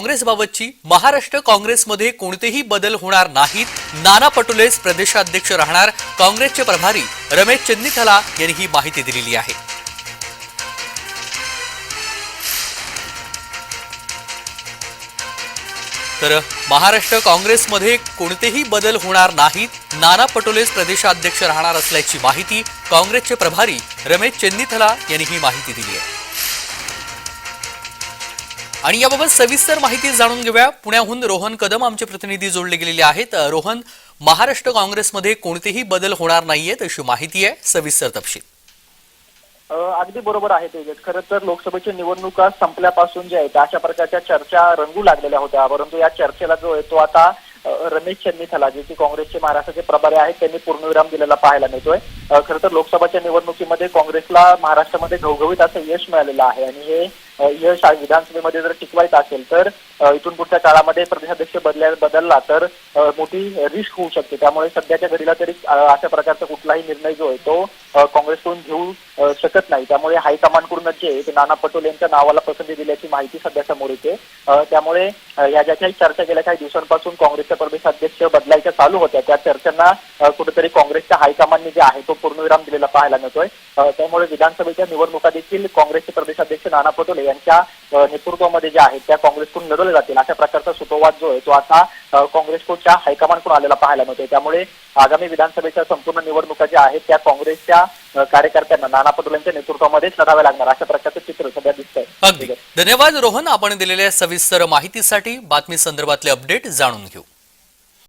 काँग्रेसबाबतची महाराष्ट्र काँग्रेसमध्ये कोणतेही बदल होणार नाहीत. नाना पटोलेच प्रदेशाध्यक्ष राहणार. काँग्रेसचे प्रभारी रमेश चेन्नीथला यांनी ही माहिती दिलेली आहे. तर महाराष्ट्र काँग्रेसमध्ये कोणतेही बदल होणार नाहीत. नाना पटोलेच प्रदेशाध्यक्ष राहणार असल्याची माहिती काँग्रेसचे प्रभारी रमेश चेन्नीथला यांनी ही माहिती दिली आहे. आणि याबाबत सविस्तर माहिती जाणून घेऊया. पुण्याहून रोहन कदम आमचे प्रतिनिधी जोडले गेलेले आहेत. रोहन महाराष्ट्र काँग्रेसमध्ये कोणतेही बदल होणार नाहीयेत अशी माहिती आहे. सविस्तर तपशील. अगदी बरोबर आहे तेजस खरं तर लोकसभेच्या निवडणुका संपल्यापासून जे आहेत अशा प्रकारच्या चर्चा रंगू लागलेल्या होत्या. परंतु या चर्चेला जो आहे तो आता रमेश चन्नीथला जे की काँग्रेसचे महाराष्ट्राचे प्रभारी आहेत त्यांनी पूर्णविराम दिलेला पाहायला मिळतोय. खरं तर लोकसभाच्या निवडणुकीमध्ये काँग्रेसला महाराष्ट्रामध्ये घवघवीत असं यश मिळालेलं आहे. आणि हे यश विधानसभेमध्ये जर टिकवायचं असेल तर इथून पुढच्या काळामध्ये प्रदेशाध्यक्ष बदल्या बदलला तर मोठी रिस्क होऊ शकते. त्यामुळे सध्याच्या घडीला तरी अशा प्रकारचा कुठलाही निर्णय जो आहे तो काँग्रेसकडून घेऊ शकत नाही. त्यामुळे हायकमांडकडूनच जे आहे ते नाना पटोले यांच्या नावाला पसंती दिल्याची माहिती सध्या समोर येते. त्यामुळे या ज्या काही चर्चा गेल्या काही दिवसांपासून काँग्रेसच्या प्रदेशाध्यक्ष बदलायच्या चालू होत्या त्या चर्चांना कुठेतरी काँग्रेसच्या हायकमांडने जे आहे तो पूर्णविराम दिलेला पाहायला मिळतोय. त्यामुळे विधानसभेच्या निवडणुका देखील काँग्रेसचे प्रदेशाध्यक्ष नाना पटोले यांच्या नेतृत्वामध्ये ज्या आहेत त्या काँग्रेसकडून लढवल्या जातील अशा प्रकारचा सुतोवाद जो आहे तो आता काँग्रेसकडच्या हायकमांडकडून आलेला पाहायला मिळतोय. त्यामुळे आगामी विधानसभेच्या संपूर्ण निवडणुका ज्या आहेत त्या काँग्रेसच्या कार्यकर्त्यांना नाना पटोले यांच्या नेतृत्वामध्येच लढाव्या लागणार अशा प्रकारचं चित्र सध्या दिसतंय. अगदी. धन्यवाद रोहन. आपण दिलेल्या सविस्तर माहितीसाठी बातमी संदर्भातले अपडेट जाणून घेऊ.